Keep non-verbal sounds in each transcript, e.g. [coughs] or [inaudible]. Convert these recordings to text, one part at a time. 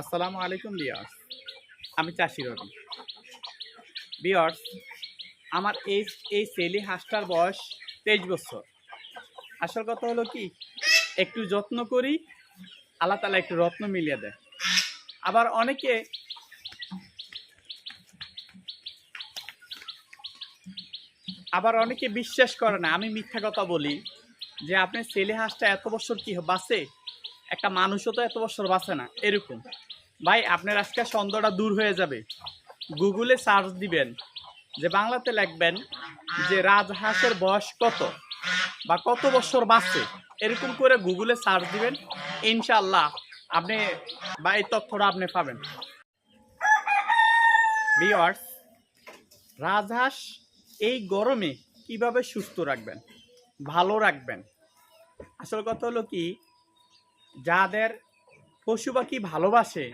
আসসালামু আলাইকুম বিয়ার্স আমি চাষি রবি। বিয়ার্স আমার এই এই সেলি হাঁসটার বয়স তেইশ বছর। আসল কথা হলো কি, একটু যত্ন করি, আল্লাহ তালা একটু রত্ন মিলিয়ে দেয়। আবার অনেকে আবার অনেকে বিশ্বাস করে না, আমি মিথ্যা কথা বলি, যে আপনি ছেলে হাঁসটা এত বছর কি বাঁচে? একটা মানুষও তো এত বছর বাঁচে না, এরকম। ভাই, আপনার আজকে সন্দেহটা দূর হয়ে যাবে। গুগলে সার্চ দিবেন, যে বাংলাতে লিখবেন যে রাজহাঁসের বয়স কত বা কত বছর বাঁচে এরকম করে গুগলে সার্চ দিবেন ইনশাল্লাহ আপনি বা এই তথ্যটা আপনি পাবেন। ভিওয়ার্স রাজহাঁস এই গরমে কীভাবে সুস্থ রাখবেন, ভালো রাখবেন? আসল কথা হলো কি, যাদের পশু পাখি ভালোবাসে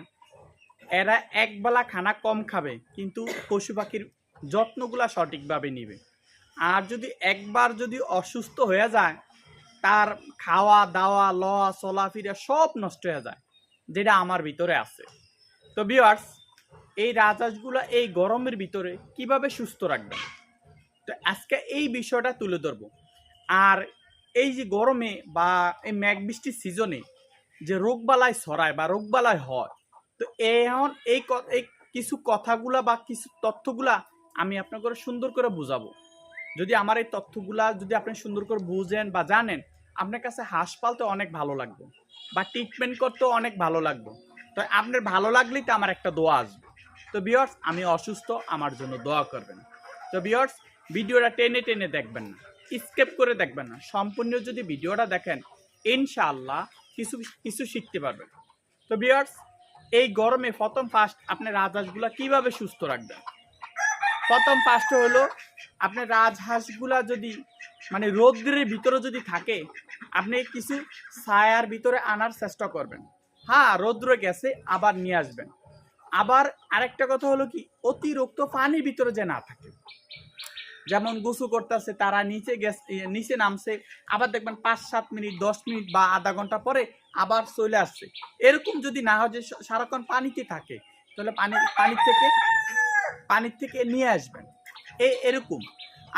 এরা একবেলা খানা কম খাবে, কিন্তু পশু পাখির যত্নগুলা সঠিকভাবে নিবে। আর যদি একবার যদি অসুস্থ হয়ে যায়, তার খাওয়া, দাওয়া লওয়া চলাফিরা সব নষ্ট হয়ে যায়, যেটা আমার ভিতরে আছে। তো বিয়ার্স এই রাজহাঁসগুলো এই গরমের ভিতরে কীভাবে সুস্থ রাখবেন তো আজকে এই বিষয়টা তুলে ধরবো। আর এই যে গরমে বা এই মেঘ বৃষ্টির সিজনে যে রোগবালাই ছড়ায় বা রোগবালাই হয় তো এখন এই এই কিছু কথাগুলা বা কিছু তথ্যগুলা আমি আপনাকে সুন্দর করে বুঝাবো। যদি আমার এই তথ্যগুলা যদি আপনি সুন্দর করে বুঝেন বা জানেন, আপনার কাছে হাঁস পালতে অনেক ভালো লাগবে বা ট্রিটমেন্ট করতেও অনেক ভালো লাগবে। তো আপনার ভালো লাগলেই তো আমার একটা দোয়া আসবে। তো বিয়ার্স আমি অসুস্থ, আমার জন্য দোয়া করবেন। তো বিয়ার্স ভিডিওটা টেনে টেনে দেখবেন না স্কেপ করে দেখবেন না। সম্পূর্ণ যদি ভিডিওটা দেখেন, ইনশাআল্লাহ কিছু কিছু শিখতে পারবেন। তো বিয়ার্স এই গরমে প্রথম ফার্স্ট আপনি রাজহাঁসগুলা কীভাবে সুস্থ রাখবেন? প্রথম ফার্স্ট হলো আপনার রাজহাঁসগুলা যদি মানে রৌদ্রের ভিতরে যদি থাকে, আপনি কিছু ছায়ার ভিতরে আনার চেষ্টা করবেন। হ্যাঁ রৌদ্র গেছে, আবার নিয়ে আসবেন। আবার আরেকটা কথা হলো কি, অতিরিক্ত পানির ভিতরে যে না থাকে। যেমন গোসু করতেছে, তারা নিচে গেছে নিচে নামছে, আবার দেখবেন পাঁচ, সাত মিনিট, দশ মিনিট বা আধা ঘণ্টা পরে আবার চলে আসছে। এরকম যদি না হয় যে সারাক্ষণ পানিতে থাকে, তাহলে পানি, পানির থেকে পানির থেকে নিয়ে আসবেন। এই এরকম।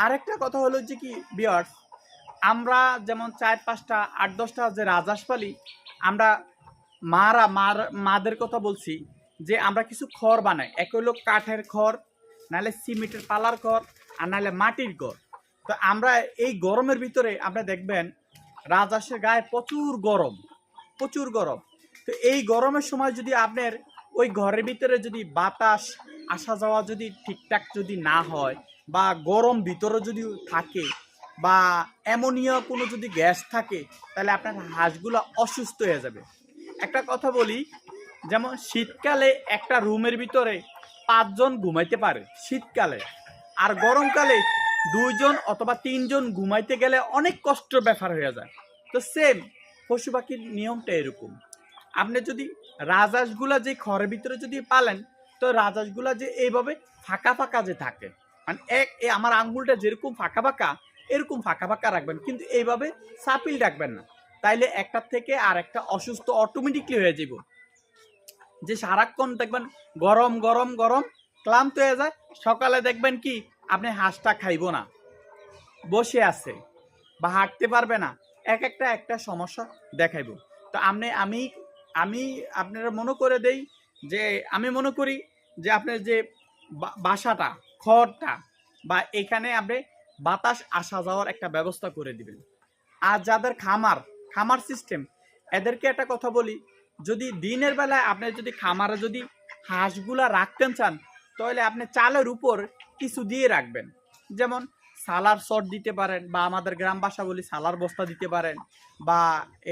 আরেকটা কথা হলো যে কি বিয়ার্স আমরা যেমন চার পাঁচটা, আট দশটা যে রাজহাঁস পালি আমরা মারা, মার, মাদের কথা বলছি, যে আমরা কিছু খড় বানাই। এক হলো কাঠের খড়, নাহলে সিমেন্টের পালার ঘর আর নাহলে মাটির ঘর তো আমরা এই গরমের ভিতরে আপনি দেখবেন, রাজহাঁসের গায়ে প্রচুর গরম প্রচুর গরম। তো এই গরমের সময় যদি আপনার ওই ঘরের ভিতরে যদি বাতাস, আসা যাওয়া যদি ঠিকঠাক যদি না হয় বা গরম ভিতরে যদি থাকে বা অ্যামোনিয়া কোনো যদি গ্যাস থাকে, তাহলে আপনার হাঁসগুলো অসুস্থ হয়ে যাবে। একটা কথা বলি, যেমন শীতকালে একটা রুমের ভিতরে পাঁচজন ঘুমাইতে পারে, শীতকালে। আর গরমকালে দুইজন অথবা তিনজন ঘুমাইতে গেলে অনেক কষ্ট ব্যাপার হয়ে যায়। তো সেম পশু পাখির নিয়মটা এরকম। আপনি যদি রাজহাঁসগুলা যে ঘরের ভিতরে যদি পালেন, তো রাজহাঁসগুলা যে এইভাবে ফাঁকা ফাঁকা যে থাকে মানে এক, এ আমার আঙ্গুলটা যেরকম ফাঁকা ফাঁকা, এরকম ফাঁকা ফাঁকা রাখবেন, কিন্তু এইভাবে সাপিল রাখবেন না। তাইলে একটার থেকে আর একটা অসুস্থ অটোমেটিকলি হয়ে যাব যে সারাক্ষণ দেখবেন গরম গরম গরম ক্লান্ত হয়ে যায়। সকালে দেখবেন কি, আপনি হাঁসটা খাইব না। বসে আছে, বা হাঁটতে পারবে না। এক একটা একটা সমস্যা দেখাইব। তো আপনি আমি আমি আপনারা মনে করে দেই যে, আমি মনে করি যে, আপনার যে বাসাটা, খড়টা, বা এখানে আপনি বাতাস আসা যাওয়ার একটা ব্যবস্থা করে দিবেন। আর যাদের খামার খামার সিস্টেম এদেরকে একটা কথা বলি, যদি দিনের বেলায় আপনি যদি খামারে যদি হাঁসগুলা রাখতেন চান তাহলে আপনি চালের উপর কিছু দিয়ে রাখবেন। যেমন সালার শট দিতে পারেন বা আমাদের গ্রাম ভাষা বলি সালার বস্তা দিতে পারেন বা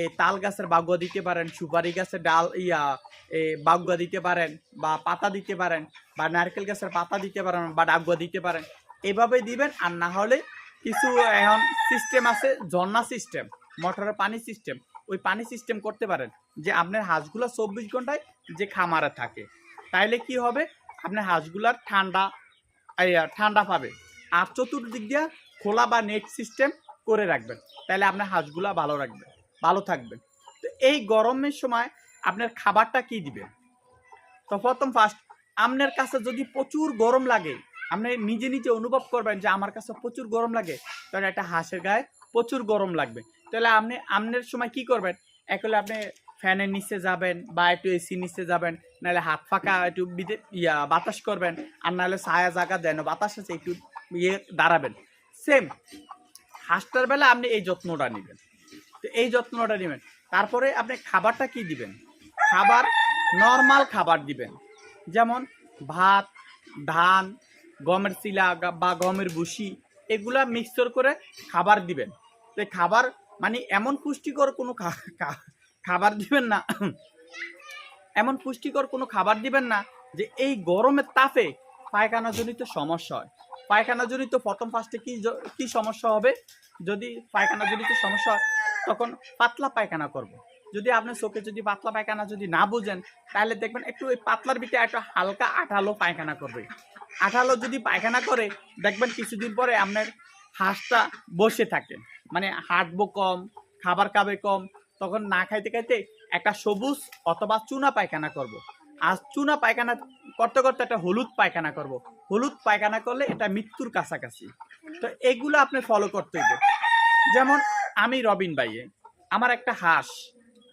এই তাল গাছের বাগুয়া দিতে পারেন, সুপারি গাছের ডাল, ইয়া, এ বাগুয়া দিতে পারেন বা পাতা দিতে পারেন বা নারকেল গাছের পাতা দিতে পারেন বা ডাগুয়া দিতে পারেন। এভাবে দিবেন আর না হলে কিছু এখন সিস্টেম আছে, ঝর্ণা সিস্টেম মোটরের পানি সিস্টেম ওই পানি সিস্টেম করতে পারেন যে আপনার হাঁসগুলো চব্বিশ ঘন্টায় যে খামারে থাকে। তাইলে কি হবে? আপনার হাঁসগুলার ঠান্ডা ঠান্ডা পাবে। আর চতুর্দিক দিয়ে খোলা বা নেট সিস্টেম করে রাখবেন। তাহলে আপনার হাঁসগুলা ভালো রাখবে, ভালো থাকবেন তো এই গরমের সময় আপনার খাবারটা কি দিবেন? তো প্রথম ফার্স্ট আপনার কাছে যদি প্রচুর গরম লাগে, আপনি নিজে নিজে অনুভব করবেন যে আমার কাছে প্রচুর গরম লাগে, তাহলে একটা হাঁসের গায়ে প্রচুর গরম লাগবে। তাহলে আপনি আমনের সময় কি করবেন? এক হলে আপনি ফ্যানের নিচে যাবেন বা একটু এসি নিচে যাবেন, নাহলে হাত ফাঁকা একটু ইয়া, বাতাস করবেন, আর নাহলে ছায়া জায়গা দেন, বাতাস আছে একটু ইয়ে দাঁড়াবেন। সেম হাঁসটার বেলা আপনি এই যত্নটা নেবেন। তো এই যত্নটা নেবেন। তারপরে আপনি খাবারটা কি দিবেন? খাবার নর্মাল খাবার দিবেন। যেমন ভাত, ধান, গমের চিলা বা গমের ভুসি, এগুলা মিক্সচার করে খাবার দিবেন। তো খাবার মানে এমন পুষ্টিকর কোনো খাবার দিবেন না। এমন পুষ্টিকর কোনো খাবার দিবেন না যে এই গরমের তাপে পায়খানা জনিত সমস্যা হয়। পায়খানা জনিত প্রথম ফার্স্টে কি কি সমস্যা হবে? যদি পায়খানা জনিত সমস্যা হয়, তখন পাতলা পায়খানা করব। যদি আপনার চোখে যদি পাতলা পায়খানা যদি না বুঝেন, তাহলে দেখবেন একটু ওই পাতলার ভিতরে একটা হালকা আঠালো পায়খানা করবে। আঠালো যদি পায়খানা করে, দেখবেন কিছুদিন পরে আপনার হাঁসটা বসে থাকে। মানে হাঁটবো কম, খাবার খাবে কম তখন না খাইতে খাইতে একটা সবুজ অথবা চুনা পায়খানা করব। আর চুনা পায়খানা করতে করতে একটা হলুদ পায়খানা করব। হলুদ পায়খানা করলে এটা মৃত্যুর কাছাকাছি তো এগুলো আপনি ফলো করতে হবে যেমন আমি রবিন ভাইয়ে, আমার একটা হাঁস,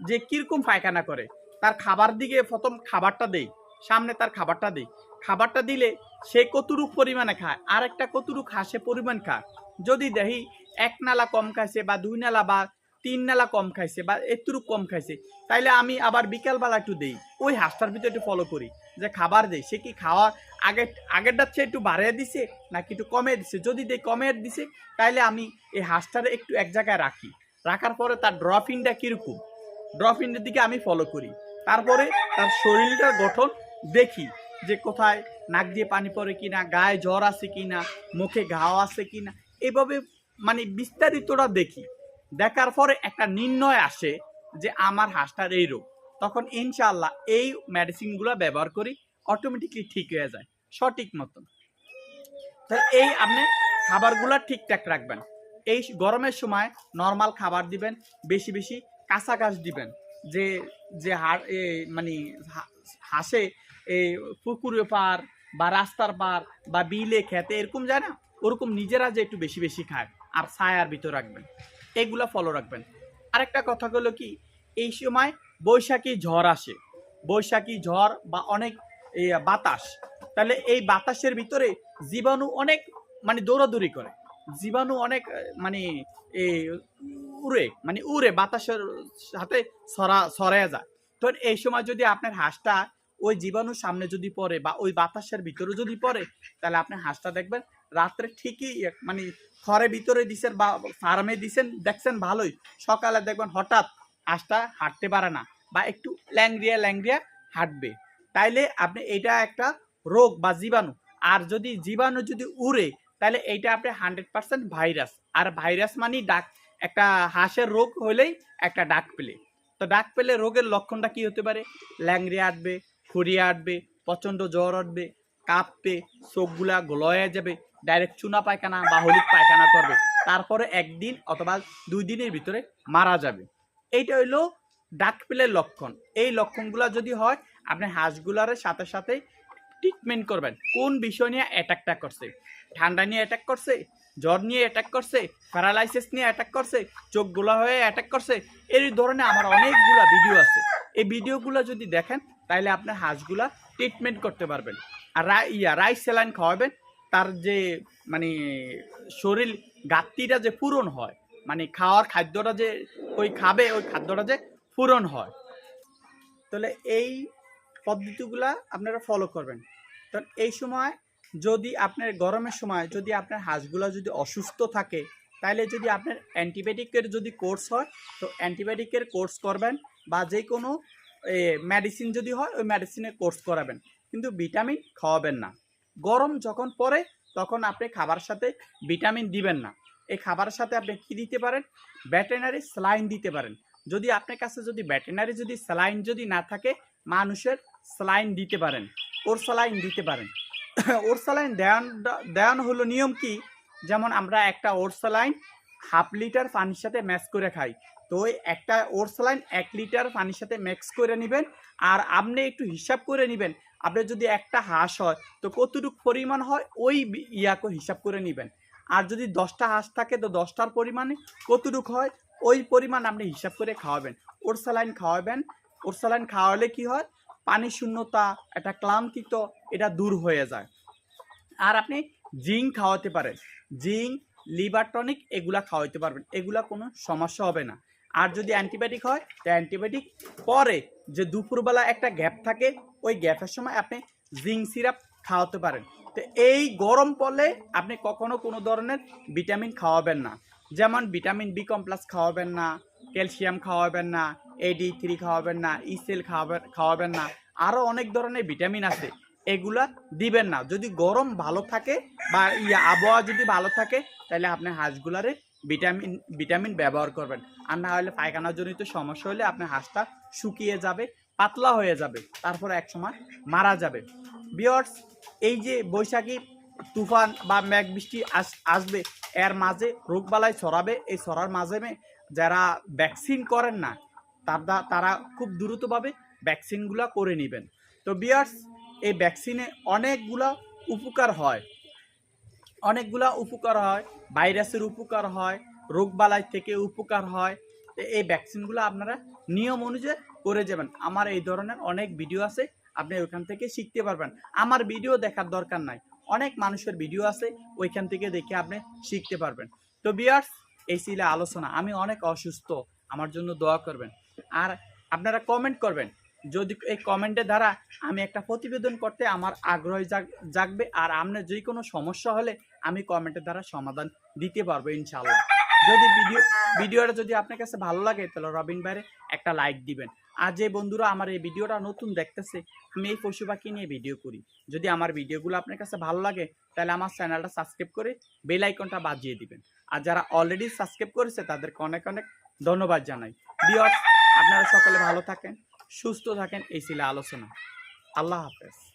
যে কীরকম পায়খানা করে, তার খাবার দিকে প্রথম খাবারটা দেই, সামনে তার খাবারটা দেই খাবারটা দিলে সে কতটুক পরিমাণে খায় আর একটা কতটুক হাসে পরিমাণ খায় যদি দেখি এক নালা কম খাইছে বা দুই নালা বা তিন নালা কম খাইছে বা একটুরু কম খাইছে। তাইলে আমি আবার বিকালবেলা একটু দেই। ওই হাঁসটার ভিতরে একটু ফলো করি, যে খাবার দেই সে কি খাওয়া আগে, আগেরটার চেয়ে একটু বাড়িয়ে দিছে, নাকি একটু কমে দিছে? যদি দেই কমে দিছে, তাইলে আমি এই হাঁসটারে একটু এক জায়গায় রাখি। রাখার পরে তার ড্রফিনটা কীরকম? ড্রফিনের দিকে আমি ফলো করি। তারপরে তার শরীরটার গঠন দেখি, যে কোথায় নাক দিয়ে পানি পড়ে কি না গায়ে জ্বর আছে কি না মুখে ঘাও আছে কি না এভাবে মানে বিস্তারিতটা দেখি। দেখার পরে একটা নির্ণয় আসে যে আমার হাঁসটার এই রোগ। তখন ইনশাল্লাহ এই মেডিসিনগুলো ব্যবহার করি অটোমেটিকলি ঠিক হয়ে যায়, সঠিক মতন। তাহলে এই আপনি খাবারগুলো ঠিকঠাক রাখবেন। এই গরমের সময় নর্মাল খাবার দিবেন, বেশি বেশি কাঁচা দিবেন। যে যে হা- এ মানে হাসে এই পুকুরে পার বা রাস্তার পার বা বিলে খেতে এরকম যায় না? ওরকম নিজেরা যে একটু বেশি বেশি খায়, আর ছায়ার ভিতর রাখবেন। এগুলা ফলো রাখবেন। আরেকটা কথা হলো কি, এই সময় বৈশাখী ঝড় আসে। বৈশাখী ঝড় বা অনেক বাতাস। তাহলে এই বাতাসের ভিতরে জীবাণু অনেক মানে দৌড়াদৌড়ি করে। জীবাণু অনেক মানে এই উড়ে মানে উড়ে, বাতাসের সাথে সরা, সরাইয়া যায়। তো এই সময় যদি আপনার হাঁসটা ওই জীবাণুর সামনে যদি পড়ে বা ওই বাতাসের ভিতরে যদি পড়ে, তাহলে আপনি হাঁসটা দেখবেন রাত্রে ঠিকই মানে ঘরে ভিতরে দিছেন বা ফার্মে দিছেন, দেখছেন ভালোই। সকালে দেখবেন হঠাৎ হাঁসটা হাঁটতে পারে না বা একটু ল্যাংরিয়া ল্যাংরিয়া হাঁটবে। তাইলে আপনি এটা একটা রোগ বা জীবাণু। আর যদি জীবাণু যদি উড়ে তাহলে এইটা আপনি হান্ড্রেড পার্সেন্ট ভাইরাস আর ভাইরাস মানে ডাক, একটা হাঁসের রোগ হলেই একটা ডাক পেলে। তো ডাক পেলে রোগের লক্ষণটা কি হতে পারে? ল্যাংরিয়া আটবে ফুরিয়ে আটবে, প্রচণ্ড জ্বর উঠবে কাঁপবে, চোখগুলা গলয়ে যাবে ডাইরেক্ট চুনা পায়খানা বা হলুদ পায়খানা করবে। তারপরে একদিন অথবা দুই দিনের ভিতরে মারা যাবে। এইটা হইল ডাক পেলের লক্ষণ। এই লক্ষণগুলো যদি হয়, আপনি হাঁসগুলার সাথে সাথে ট্রিটমেন্ট করবেন। কোন বিষয় নিয়ে অ্যাটাকটা করছে? ঠান্ডা নিয়ে অ্যাটাক করছে? জ্বর নিয়ে অ্যাটাক করছে? প্যারালাইসিস নিয়ে অ্যাটাক করছে? চোখগুলা হয়ে অ্যাটাক করছে? এই ধরনের আমার অনেকগুলা ভিডিও আছে। এই ভিডিওগুলো যদি দেখেন তাহলে আপনার হাঁসগুলা ট্রিটমেন্ট করতে পারবেন। আর ইয়া রাইস স্যালাইন খাওয়াবেন, তার যে মানে শরীর ঘাটতিটা যে পূরণ হয় মানে খাওয়ার খাদ্যটা যে ওই খাবে, ওই খাদ্যটা যে পূরণ হয়। তাহলে এই পদ্ধতিগুলা আপনারা ফলো করবেন। তো এই সময় যদি আপনার, গরমের সময় যদি আপনার হাঁসগুলো যদি অসুস্থ থাকে তাহলে যদি আপনার অ্যান্টিবায়োটিকের যদি কোর্স হয়, তো অ্যান্টিবায়োটিকের কোর্স করবেন বা যে কোনো মেডিসিন যদি হয়, ওই মেডিসিনের কোর্স করাবেন। কিন্তু ভিটামিন খাওয়াবেন না। গরম যখন পড়ে, তখন আপনি খাবার সাথে ভিটামিন দিবেন না। এই খাবারের সাথে আপনি কি দিতে পারেন? ভেটেনারি স্যালাইন দিতে পারেন। যদি আপনার কাছে যদি ভেটেনারি যদি স্যালাইন যদি না থাকে, মানুষের স্যালাইন দিতে পারেন। ওর স্যালাইন দিতে পারেন। [coughs] ওর স্যালাইন দেওয়ান, দেওয়ানো হলো নিয়ম কি? যেমন আমরা একটা ওর স্যালাইন হাফ লিটার পানির সাথে ম্যাচ করে খাই। তো ওই একটা ওরসালাইন এক লিটার পানির সাথে মিক্স করে নেবেন। আর আপনি একটু হিসাব করে নেবেন আপনি যদি একটা হাঁস হয়, তো কতটুকু পরিমাণ হয় ওই ইয়াকে হিসাব করে নেবেন। আর যদি দশটা হাঁস থাকে, তো দশটার পরিমাণে কতটুকু হয় ওই পরিমাণ আপনি হিসাব করে খাওয়াবেন। ওরসালাইন খাওয়াবেন। ওরসালাইন খাওয়ালে কি হয়? পানি শূন্যতা, একটা ক্লান্তিত, এটা দূর হয়ে যায়। আর আপনি জিঙ্ক খাওয়াতে পারেন। জিঙ্ক, লিভার টনিক, এগুলা খাওয়াতে পারবেন। এগুলা কোনো সমস্যা হবে না। আর যদি অ্যান্টিবায়োটিক হয়, তো অ্যান্টিবায়োটিক পরে যে দুপুরবেলা একটা গ্যাপ থাকে, ওই গ্যাপের সময় আপনি জিঙ্ক সিরাপ খাওয়াতে পারেন। তো এই গরম পড়লে আপনি কখনো কোনো ধরনের ভিটামিন খাওয়াবেন না। যেমন ভিটামিন বি কমপ্লাস খাওয়াবেন না, ক্যালসিয়াম খাওয়াবেন না এডি থ্রি খাওয়াবেন না ইসেল খাওয়াবেন খাওয়াবেন না, আরও অনেক ধরনের ভিটামিন আছে, এগুলা দিবেন না। যদি গরম ভালো থাকে বা ইয়া আবহাওয়া যদি ভালো থাকে, তাহলে আপনি হাঁসগুলারে ভিটামিন ভিটামিন ব্যবহার করবেন। আর না হলে পায়খানাজনিত সমস্যা হলে আপনার হাঁসটা শুকিয়ে যাবে, পাতলা হয়ে যাবে, তারপর একসময় মারা যাবে। বিয়ার্স এই যে বৈশাখী তুফান বা মেঘ বৃষ্টি আস- আসবে, এর মাঝে রোগবালাই ছড়াবে। এই ছড়ার মাঝে যারা ভ্যাকসিন করেন না তারা তারা খুব দ্রুতভাবে ভ্যাকসিনগুলো করে নেবেন। তো বিয়ার্স এই ভ্যাকসিনে অনেকগুলা উপকার হয়। অনেকগুলা উপকার হয়, ভাইরাসের উপকার হয়, রোগবালাই থেকে উপকার হয়। এই ভ্যাকসিনগুলো আপনারা নিয়ম অনুযায়ী করে যাবেন। আমার এই ধরনের অনেক ভিডিও আছে, আপনি ওইখান থেকে শিখতে পারবেন। আমার ভিডিও দেখার দরকার নাই। অনেক মানুষের ভিডিও আছে, ওইখান থেকে দেখে আপনি শিখতে পারবেন। তো বিয়ার্স এই ছিল আলোচনা। আমি অনেক অসুস্থ, আমার জন্য দোয়া করবেন। আর আপনারা কমেন্ট করবেন। যদি এই কমেন্টের দ্বারা আমি একটা প্রতিবেদন করতে আমার আগ্রহ জাগবে, আর আপনার যে কোনো সমস্যা হলে আমি কমেন্টের দ্বারা সমাধান দিতে পারব ইনশাল্লাহ যদি ভিডিও, ভিডিওটা যদি আপনার কাছে ভালো লাগে, তাহলে রবিন বাইরে একটা লাইক দিবেন। আর যে বন্ধুরা আমার এই ভিডিওটা নতুন দেখতেছে, আমি এই পশু পাখি নিয়ে ভিডিও করি। যদি আমার ভিডিওগুলো আপনার কাছে ভালো লাগে, তাহলে আমার চ্যানেলটা সাবস্ক্রাইব করে বেল আইকনটা বাজিয়ে দিবেন। আর যারা অলরেডি সাবস্ক্রাইব করেছে, তাদেরকে অনেক অনেক ধন্যবাদ জানাই। বিয়স আপনারা সকলে ভালো থাকেন, সুস্থ থাকেন, এই ছিল আলোচনা। আল্লাহ হাফেজ।